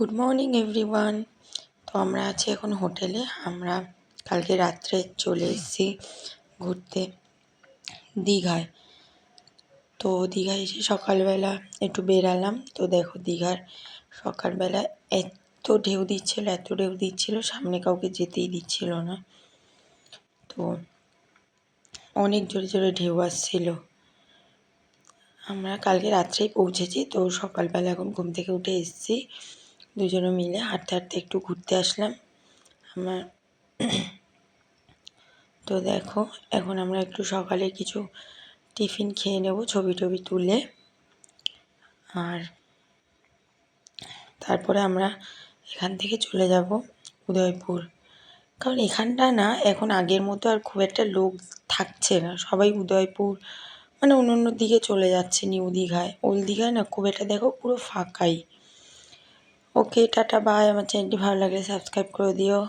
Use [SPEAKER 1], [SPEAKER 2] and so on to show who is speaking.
[SPEAKER 1] Good morning everyone তো আমরা আছি এখন হোটেলে। আমরা কালকে রাত্রে চলে এসেছি ঘুরতে দীঘায়। তো দীঘায় এসে সকালবেলা একটু বেরালাম। তো দেখো দীঘার সকালবেলা এত ঢেউ দিচ্ছিল, এত ঢেউ দিচ্ছিল, সামনে কাউকে যেতেই দিচ্ছিল না। তো অনেক জোরে জোরে ঢেউ আসছিল। আমরা কালকে রাত্রেই পৌঁছেছি। তো সকালবেলা এখন ঘুম থেকে উঠে এসেছি। দুজনে মিলে হাঁটতে হাঁটতে একটু ঘুরতে আসলাম। আমার তো দেখো, এখন আমরা একটু সকালে কিছু টিফিন খেয়ে নেব ছবি টবি তুলে। আর তারপরে আমরা এখান থেকে চলে যাব উদয়পুর। কারণ এখানটা না, এখন আগের মতো আর খুব একটা লোক থাকছে না। সবাই উদয়পুর মানে অন্য অন্য দিকে চলে যাচ্ছে নিউ দীঘায়। ওল্ড দীঘায় না খুব একটা, দেখো পুরো ফাঁকাই। ওকে টাটা বাই আমার চ্যানেলটি ভালো লাগলে সাবস্ক্রাইব করে দিও